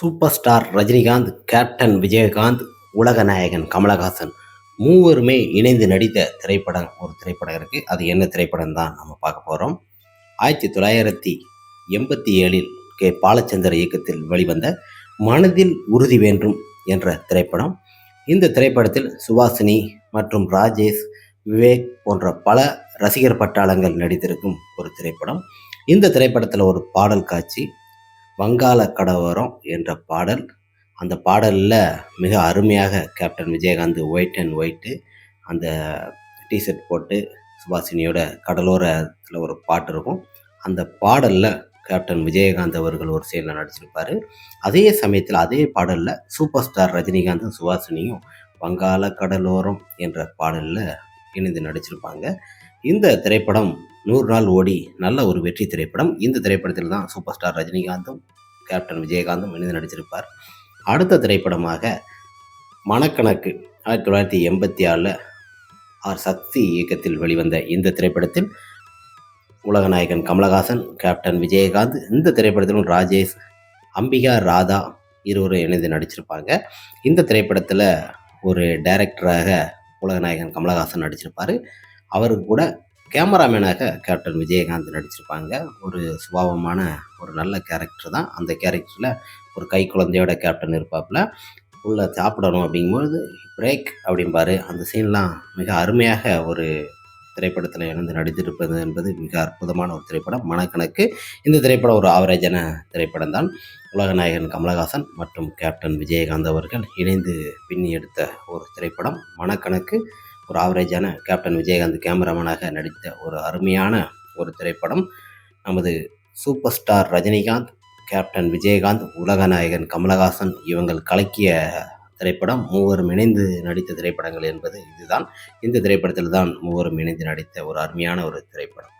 Super star Rajinikanth captain Vijayakanth உலக நாயகன் கமலஹாசன் மூவருமே இணைந்து நடித்த திரைப்படம் ஒரு திரைப்படம் இருக்குது அது என்ன திரைப்படம் தான் நம்ம பார்க்க போகிறோம் ஆயிரத்தி தொள்ளாயிரத்தி எண்பத்தி ஏழில் கே. பாலச்சந்தர் இயக்கத்தில் வெளிவந்த மனதில் உறுதி வேண்டும் என்ற திரைப்படம். இந்த திரைப்படத்தில் சுபாசினி மற்றும் ராஜேஷ் விவேக் போன்ற பல ரசிகர் பட்டாளங்கள் நடித்திருக்கும் ஒரு திரைப்படம். இந்த திரைப்படத்தில் ஒரு பாடல் காட்சி வங்காள கடவோரம் என்ற பாடல். அந்த பாடலில் மிக அருமையாக captain Vijayakanth white and white அந்த டிஷர்ட் போட்டு சுபாஷினியோட கடலோரத்தில் ஒரு பாட்டு இருக்கும். அந்த பாடலில் கேப்டன் விஜயகாந்த் அவர்கள் ஒரு சீனில் நடிச்சிருப்பார். அதே சமயத்தில் அதே பாடலில் சூப்பர் ஸ்டார் ரஜினிகாந்தும் சுபாஷினியும் வங்காள கடலோரம் என்ற பாடலில் இணைந்து நடிச்சிருப்பாங்க. இந்த திரைப்படம் நூறு நாள் ஓடி நல்ல ஒரு வெற்றி திரைப்படம். இந்த திரைப்படத்தில் தான் சூப்பர் ஸ்டார் ரஜினிகாந்தும் கேப்டன் விஜயகாந்தும் இணைந்து நடிச்சிருப்பார் அடுத்த திரைப்படமாக மணக்கணக்கு ஆயிரத்தி தொள்ளாயிரத்தி எண்பத்தி ஆறில் ஆர் சக்தி இயக்கத்தில் வெளிவந்த இந்த திரைப்படத்தில் உலகநாயகன் கமலஹாசன் கேப்டன் விஜயகாந்த் இந்த திரைப்படத்திலும் ராஜேஷ் அம்பிகா ராதா இருவரும் இணைந்து நடிச்சிருப்பாங்க. இந்த திரைப்படத்தில் ஒரு டைரக்டராக உலகநாயகன் கமலஹாசன் நடிச்சிருப்பார். அவருக்கு கூட கேமராமேனாக கேப்டன் விஜயகாந்த் நடிச்சிருப்பாங்க. ஒரு சுபாவமான ஒரு நல்ல கேரக்டர் தான். அந்த கேரக்டரில் ஒரு கை குழந்தையோட கேப்டன் இருப்பாப்புல. உள்ளே சாப்பிடணும் அப்படிங்கும்போது பிரேக் அப்படிம்பாரு. அந்த சீன்லாம் மிக அருமையாக ஒரு திரைப்படத்தில் இணைந்து நடித்திருப்பது என்பது மிக அற்புதமான ஒரு திரைப்படம். மனக்கணக்கு. இந்த திரைப்படம் ஒரு ஆவரேஜான திரைப்படம் தான். உலகநாயகன் கமலஹாசன் மற்றும் கேப்டன் விஜயகாந்த் அவர்கள் இணைந்து பின்னி எடுத்த ஒரு திரைப்படம். மனக்கணக்கு. ஒரு ஆவரேஜான கேப்டன் விஜயகாந்த் கேமராமேனாக நடித்த ஒரு அருமையான ஒரு திரைப்படம். நமது super star Rajinikanth captain Vijayakanth உலகநாயகன் கமலஹாசன் இவங்கள் கலக்கிய திரைப்படம். மூவரும் இணைந்து நடித்த திரைப்படங்கள் என்பது இதுதான். இந்த திரைப்படத்தில் தான் மூவரும் இணைந்து நடித்த ஒரு அருமையான ஒரு திரைப்படம்.